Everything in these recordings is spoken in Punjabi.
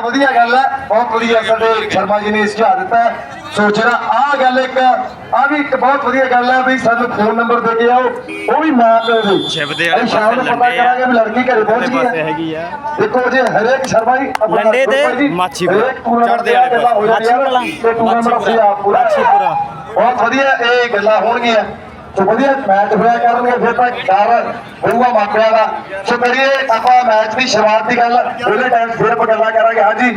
ਵਧੀਆ ਗੱਲ ਹੈ ਬਹੁਤ ਵਧੀਆ ਸਾਡੇ ਸ਼ਰਮਾ ਜੀ ਨੇ ਇਸ ਸੁਝਾਅ ਦਿੱਤਾ। ਸੋ ਜਿਹੜਾ ਆ ਗੱਲ ਇੱਕ ਆ ਵੀ ਇੱਕ ਬਹੁਤ ਵਧੀਆ ਗੱਲ ਹੈ ਵੀ ਸਾਨੂੰ ਫੋਨ ਨੰਬਰ ਦੇ ਕੇ ਆਓ ਉਹ ਵੀ ਮਾਂ ਪਿਓ ਦੇ ਦੇ ਵਾਲੇ ਅਸੀਂ ਸ਼ਾਮ ਨੂੰ ਪਾਸੇ ਪਤਾ। ਕਰਾਂਗੇ ਵੀ ਲੜਕੀ ਘਰੇ ਪਹੁੰਚ ਗਈ ਪਾਸੇ ਹੈ ਦੇਖੋ ਜੇ ਹਰੇਕ ਸ਼ਰਮਾ ਜੀ ਲੰਡੇ ਜੀ, ਮਾਛੀਪੁਰਾ। ਚੜ੍ਹਦੇ ਵਾਲੇ ਨੇ, ਮਾਛੀਪੁਰਾ। ਮਾਛੀਪੁਰਾ। ਬਹੁਤ ਵਧੀਆ ਇਹ ਗੱਲਾਂ ਹੋਣਗੀਆਂ ਸੋ ਵਧੀਆ ਮੈਚ ਹੋਇਆ ਕਰਨਗੇ, ਫਿਰ ਤਾਂ ਡਰ ਹੋਊਗਾ ਮਾਪਿਆਂ ਦਾ। ਸੋ ਕਰੀਏ ਆਪਾਂ ਮੈਚ ਦੀ ਸ਼ੁਰੂਆਤ ਦੀ ਗੱਲ ਉਹਦੇ ਟਾਈਮ ਫਿਰ ਆਪਾਂ ਗੱਲਾਂ ਕਰਾਂਗੇ। ਹਾਂਜੀ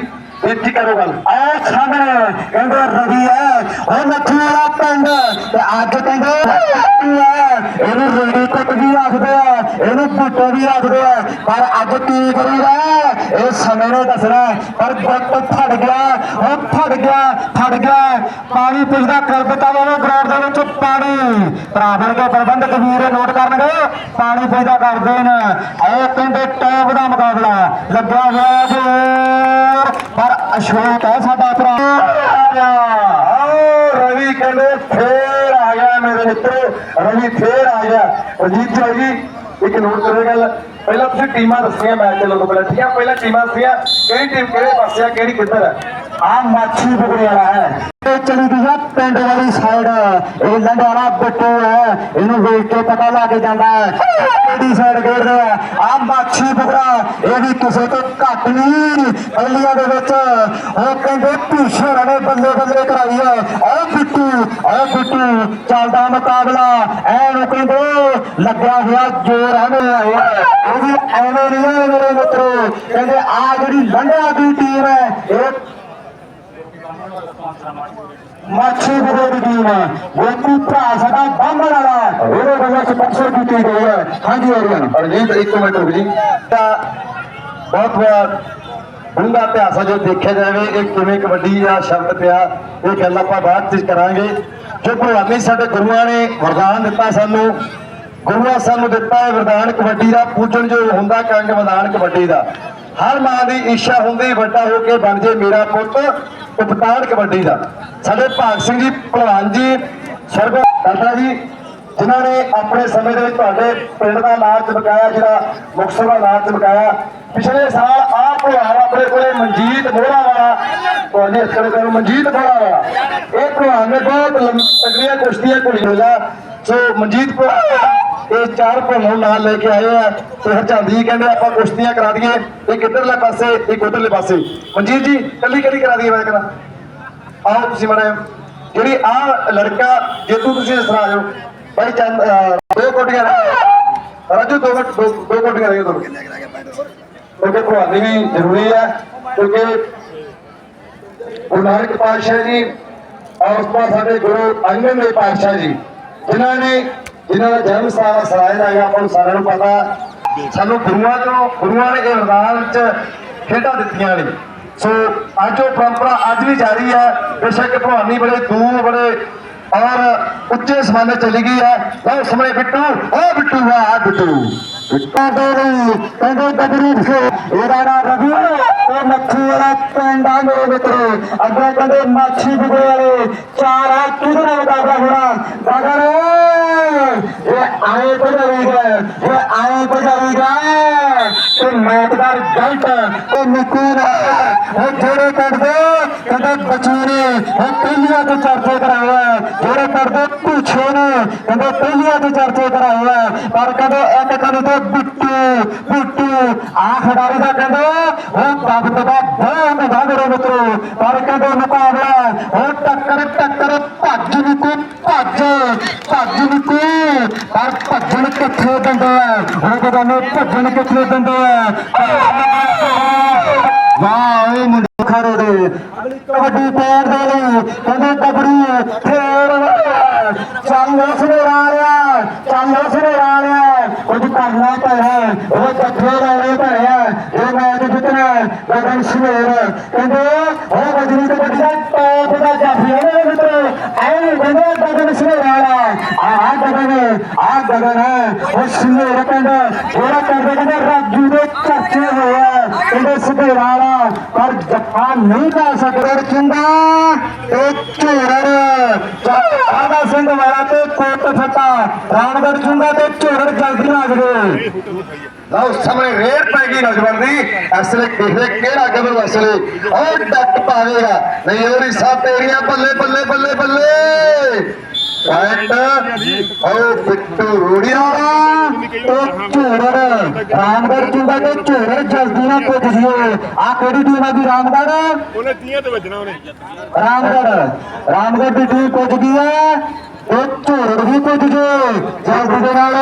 ਇੱਥੇ ਕਰੋ ਗੱਲ? ਆ ਸਾਹਮਣੇ, ਕਹਿੰਦੇ ਰਵੀ ਹੈ ਉਹ ਨੱਥੂ ਪਿੰਡ। ਤੇ ਅੱਜ ਕਹਿੰਦੇ, ਇਹਨੂੰ ਰੇੜੀ ਤੱਕ ਵੀ ਆਖਦੇ ਆ, ਇਹਨੂੰ ਬੁੱਟੇ ਵੀ ਆਖਦੇ ਆ। ਪਰ ਅੱਜ ਕੀ ਕਰੂਗਾ ਇਹ ਸਮੇਂ ਨੇ ਦੱਸਣਾ। ਪਰ ਵਕਤ ਫੜ ਗਿਆ, ਉਹ ਫੜ ਗਿਆ ਫੜ ਗਿਆ। ਪਾਣੀ ਪੁੱਜਦਾ ਕਰ ਦਿੱਤਾ ਗਰਾਊਂਡ ਦੇ ਵਿੱਚ ਪਾਣੀ। ਭਰਾਵਣ ਦੇ ਪ੍ਰਬੰਧਕ ਵੀਰ ਨੋਟ ਕਰਨਗੇ। ਪਾਣੀ ਪੁੱਜਦਾ ਕਰ ਦੇਣ। ਇਹ ਕਹਿੰਦੇ ਟੌਪ ਦਾ ਮੁਕਾਬਲਾ ਲੱਗਿਆ ਹੋਇਆ ਪਰ ਅਸ਼ੋਕ ਹੈ ਸਾਡਾ ਭਰਾ ਆਓ ਰਵੀ ਕਹਿੰਦੇ ਫੇਰ ਆ ਗਿਆ ਮੇਰੇ ਮਿੱਤਰੋ, ਰਵੀ ਫੇਰ ਆ ਗਿਆ। ਅਜੀਤ ਜੀ ਜੀ, ਇੱਕ ਨੋਟ ਕਰੇ ਗੱਲ। ਪਹਿਲਾਂ ਤੁਸੀਂ ਟੀਮਾਂ ਦੱਸੀਆਂ ਮੈਚ ਚੱਲਣ ਤੋਂ ਪਹਿਲਾਂ, ਠੀਕ ਆ? ਪਹਿਲਾਂ ਟੀਮਾਂ ਦੱਸੀਆਂ, ਕਿਹੜੀ ਟੀਮ ਕਿਹੜੇ ਪਾਸੇ ਆ, ਕਿਹੜੀ ਕਿੱਧਰ ਹੈ ਆ ਮਾਛੀ ਬੁਗੜੇ ਵਾਲਾ ਹੈ। ਇਹ ਚਲੀ ਗਈ ਹੈ ਪਿੰਡ ਵਾਲੀ ਸਾਈਡ ਇਹ ਲੰਡਾਣਾ ਬੱਟੂ ਹੈ। ਇਹਨੂੰ ਵੇਖ ਕੇ ਪਤਾ ਲੱਗ ਜਾਂਦਾ ਹੈ ਕਿਹੜੀ ਸਾਈਡ ਖੇਡਦੇ ਆ ਆ ਮਾਛੀ ਬੁਗੜਾ, ਇਹ ਵੀ ਕਿਸੇ ਤੋਂ ਘੱਟ ਨਹੀਂ। ਪਹਿਲੀਆਂ ਦੇ ਵਿੱਚ ਉਹ ਕਹਿੰਦੇ ਭੂਸ਼ਣ ਨੇ ਬੱਲੇ ਬੱਲੇ ਕਰਾਈ ਹੈ। ਆ ਬਿੱਟੂ ਆ ਬਿੱਟੂ, ਚੱਲਦਾ ਮੁਕਾਬਲਾ। ਐਨ ਕਹਿੰਦੇ ਲੱਗਿਆ ਹੋਇਆ ਜੋਰ ਹੈ। ਆਇਆ ਵੀ ਐਵੇਂ ਨਹੀਂ ਹੈ ਮੇਰੇ ਮਿੱਤਰੋ। ਕਹਿੰਦੇ ਆ ਜਿਹੜੀ ਲੰਡਾ ਦੀ ਟੀਮ ਹੈ, ਇਹ ਮਾਛੀ ਬਗੋ ਦੀ ਟੀਮ ਹੈ ਭਰਾ, ਸਾਡਾ ਬਾਹਮਣ ਵਾਲਾ ਉਹਦੇ ਵੱਲੋਂ ਸਪਾਂਸਰ ਕੀਤੀ ਗਈ ਹੈ। ਹਾਂਜੀ ਅਰੀਅਨ ਅਰਜੀਤ, ਇੱਕ ਮਿੰਟ ਰੁਕ ਜੀ। ਤਾਂ ਬਹੁਤ ਵਾਰ ਡੂੰਘਾ ਇਤਿਹਾਸ ਜੋ ਦੇਖਿਆ ਜਾਵੇ, ਇਹ ਕਿਵੇਂ ਕਬੱਡੀ ਦਾ ਸ਼ਬਦ ਪਿਆ, ਇਹ ਗੱਲ ਆਪਾਂ ਬਾਅਦ ਚ ਕਰਾਂਗੇ। ਜੋ ਭਗਵਾਨੀ ਸਾਡੇ ਗੁਰੂਆਂ ਨੇ ਵਰਦਾਨ ਦਿੱਤਾ ਸਾਨੂੰ, ਗੁਰੂਆਂ ਸਾਨੂੰ ਦਿੱਤਾ ਹੈ ਵਰਦਾਨ ਕਬੱਡੀ ਦਾ ਪੂਜਣ ਜੋ ਹੁੰਦਾ ਕੰਗ ਵਰਦਾਨ ਕਬੱਡੀ ਦਾ। ਹਰ ਮਾਂ ਦੀ ਇੱਛਾ ਹੁੰਦੀ ਵੱਡਾ ਹੋ ਕੇ ਬਣ ਜੇ ਮੇਰਾ ਪੁੱਤ ਕਪਤਾਨ ਕਬੱਡੀ ਦਾ। ਸਾਡੇ ਭਾਗ ਸਿੰਘ ਜੀ, ਭਲਵਾਨ ਜੀ ਸਰਬ ਦਾਦਾ ਜੀ, ਜਿਨ੍ਹਾਂ ਨੇ ਆਪਣੇ ਸਮੇਂ ਦੇ ਤੁਹਾਡੇ ਪਿੰਡ ਦਾ ਨਾਮ ਚਮਕਾਇਆ, ਜਿਹੜਾ ਮੁਕਤਸਰ ਦਾ ਨਾਮ ਚਮਕਾਇਆ, ਪਿਛਲੇ ਸਾਲ ਆਹ ਭਲਵਾਨ ਆਪਣੇ ਕੋਲੇ ਮਨਜੀਤ ਮੋਹਰਾ ਵਾਲਾ, ਤੁਹਾਡੇ ਅਸਕਰ ਕੋਲ ਮਨਜੀਤ ਮੋਹਰਾ ਵਾਲਾ। ਇਹ ਭਲਵਾਨ ਨੇ ਬਹੁਤ ਲੰਮ- ਕੁਸ਼ਤੀਆਂ ਘੁਲੀ ਹੋਇਆ ਸੋ ਮਨਜੀਤ ਭਲਵਾਨ ਇਹ ਚਾਰ ਭਲਵਾਨ ਨਾਲ ਲੈ ਕੇ ਆਏ ਆ। ਤੇ ਹਰਚੰਦ ਜੀ ਕਹਿੰਦੇ ਆਪਾਂ ਕੁਸ਼ਤੀਆਂ ਕਰਾ ਦਈਏ। ਇੱਕ ਇੱਧਰਲੇ ਪਾਸੇ ਇੱਕ ਉੱਧਰਲੇ ਪਾਸੇ। ਮਨਜੀਤ ਜੀ, ਕੱਲੀ ਕੱਲੀ ਕਰਾ ਦਈਏ ਮੈਂ ਕਹਿੰਦਾ। ਆਓ ਤੁਸੀਂ ਮੜਾ ਜਿਹੜੀ ਆ ਲੜਕਾ, ਜੇਤੂ ਤੁਸੀਂ ਇਸ ਤਰ੍ਹਾਂ ਆ ਭਾਈ ਚੰਦ ਦੋ ਕੋਟੀਆਂ ਰਾਜੂ, ਦੋ ਦੋ ਦੋ ਕੋਟੀਆਂ ਰਹਿ ਦੋ ਕਿਉਂਕਿ ਤੁਹਾਡੀ ਵੀ ਜ਼ਰੂਰੀ ਹੈ। ਕਿਉਂਕਿ ਗੁਰੂ ਨਾਨਕ ਪਾਤਸ਼ਾਹ ਜੀ ਔਰ ਉਸ ਤੋਂ ਬਾਅਦ ਸਾਡੇ ਗੁਰੂ ਅੰਗਦ ਦੇਵ ਪਾਤਸ਼ਾਹ ਜੀ। ਜਿਨ੍ਹਾਂ ਨੇ ਜਿਨ੍ਹਾਂ ਦਾ ਜਨਮ ਸਥਾਨ ਸਰਾਏ ਦਾ ਹੈਗਾ, ਆਪਾਂ ਨੂੰ ਸਾਰਿਆਂ ਨੂੰ ਪਤਾ। ਸਾਨੂੰ ਗੁਰੂਆਂ ਤੋਂ, ਗੁਰੂਆਂ ਨੇ ਇਹ ਮੈਦਾਨ 'ਚ ਖੇਡਾਂ ਦਿੱਤੀਆਂ ਨੇ। ਸੋ ਅੱਜ ਉਹ ਪਰੰਪਰਾ ਅੱਜ ਵੀ ਜਾਰੀ ਹੈ। ਬੇਸ਼ੱਕ ਭਵਾਨੀ ਬੜੇ ਦੂਰ, ਬੜੇ ਔਰ ਉੱਚੇ ਸਮਾਨੇ ਚਲੀ ਗਈ ਹੈ। ਲਓ ਸਮੇਂ ਬਿੱਟੂ ਉਹ ਬਿੱਟੂ ਆ ਬਿੱਟੂ। ਬਿੱਟਾ ਦੇਵੀ ਕਹਿੰਦੇ ਗੱਭਰੂ ਸੇ ਇਹਦਾ ਨਾਂ ਰਵੀ ਉਹ ਮੱਖੀ ਵਾਲਾ ਪਿੰਡ ਮੇਰੇ ਮਿੱਤਰੋ। ਅੱਗੇ ਕਹਿੰਦੇ ਮਾਛੀ ਬੁਗੇ ਵਾਲੇ, ਚਾਰ ਆ, ਕਿਹਦੇ ਨਾਲ ਮੁਕਾਬਲਾ ਹੋਣਾ? ਗਗਨ ਇਹ ਆਏ ਪਜਾਵੇਗਾ ਇਹ ਆਏ ਪਜਾਵੇਗਾ ਤੇ ਮੈਟਦਾਰ ਗਲਤ ਉਹ ਨਿਕੂਰ ਉਹ ਜਿਹੜੇ ਕੱਢਦੇ ਕਹਿੰਦੇ ਬੱਚੇ ਉਹ ਪਹਿਲੀਆਂ ਤੋਂ ਚਰਚੇ ਕਰਾਇਆ ਜਿਹੜੇ ਕੱਢਦੇ ਪੁੱਛੇ ਨੇ, ਕਹਿੰਦੇ ਪਹਿਲੀਆਂ ਤੋਂ ਚਰਚੇ ਕਰਾਇਆ ਪਰ ਕਹਿੰਦੇ ਇੱਕ ਕਹਿੰਦੇ ਤੇ ਬਿੱਟੂ ਬਿੱਟੂ, ਆ ਖਿਡਾਰੀ ਦਾ ਕਹਿੰਦੇ ਉਹ ਦਬ ਦਬਾ ਬਹੁਤ ਹੁੰਦਾ ਮਿੱਤਰੋ। ਪਰ ਕਹਿੰਦੇ ਮੁਕਾਬਲਾ ਉਹ ਟੱਕਰ ਟੱਕਰ, ਭੱਜ ਵੀ ਕੋ ਭੱਜ ਭੱਜ ਵੀ ਕੋ ਪਰ ਭੱਜਣ ਕਿੱਥੇ ਦਿੰਦੇ ਆ? ਉਹ ਕਹਿੰਦੇ ਭੱਜਣ ਕਿੱਥੇ ਦਿੰਦੇ ਆ। ਵਾਹ, ਇਹ ਮੁੰਡੇ ਖੜੇ ਦੇ ਕਬੱਡੀ ਪੈਰ ਦੇ ਲਈ ਕਹਿੰਦੇ ਕਬੜੀ ਫੇਰ ਚੱਲ ਉਸ ਰਾਲਿਆ ਚੱਲ ਉਸ ਰਾਲਿਆ ਕੁਝ ਕਰਨਾ ਪੈਣਾ ਉਹ ਜੱਥੇ ਰਾਲੇ ਪੈਣਾ ਇਹ ਮੈਚ ਜਿੱਤਣਾ, ਗਗਨ ਸ਼ੇਰ ਕਹਿੰਦੇ, ਉਹ ਵਜਰੀ ਕਬੱਡੀ ਦਾ ਟੌਪ ਦਾ ਜਾਫੀ ਹੈ ਮਿੱਤਰੋ। ਐ ਕਹਿੰਦੇ ਗਗਨ ਸ਼ੇਰ ਵਾਲਾ। ਆਹ ਗਗਨ ਆਹ ਗਗਨ ਹੈ। ਉਹ ਸ਼ੇਰ ਪਿੰਡ ਜਿਹੜਾ ਕਹਿੰਦੇ ਕਹਿੰਦੇ ਰਾਜੂ ਦੇ ਕਹਿੰਦੇ ਸਿੱਧੇ ਵਾਲਾ ਪਰ ਜੱਫਾ ਨਹੀਂ ਪਾ ਸਕਦਾ। ਚੁੰਗਾ ਤੇ ਝੋਰੜ ਆਦਾ ਸਿੰਘ ਵਾਲਾ ਤੇ ਕੋਟ ਫੱਟਾ। ਰਾਮਗੜ ਚੁੰਗਾ ਤੇ ਝੋਰੜ ਜਲਦੀ ਆ ਗਏ ਲਓ, ਸਾਹਮਣੇ ਰੇਡ ਪੈ ਗਈ ਨੌਜਵਾਨ ਦੀ। ਅਸਲੇ ਕਿਹੜੇ ਕਿਹੜਾ ਗੱਭਰੂ ਅਸਲੇ ਉਹ ਡੱਟ ਪਾਵੇਗਾ। ਨਹੀਂ ਉਹ ਰਿਸਾ ਤੇਰੀਆਂ ਬੱਲੇ ਬੱਲੇ ਬੱਲੇ ਬੱਲੇ। ਪੁਆਇੰਟ ਉਹ ਬਿੱਟੂ ਰੋੜੀਆ ਉਹ ਝੋੜਰ ਰਾਮਗੜ ਚੁੰਗਾ ਤੇ ਝੋੜਰ ਜਲਦੀ ਨਾ ਪੁੱਜ ਜਿਓ। ਆ ਕਿਹੜੀ ਟੀਮ ਆ ਗਈ ਰਾਮਗੜ ਉਹਨੇ ਤੀਆਂ ਤੇ ਵੱਜਣਾ ਉਹਨੇ। ਰਾਮਗੜ ਰਾਮਗੜ ਦੀ ਟੀਮ ਪੁੱਜ ਗਈ ਹੈ ਉਹ ਝੋੜਰ ਵੀ ਪੁੱਜ ਜੇ ਜਲਦੀ ਦੇ ਨਾਲ।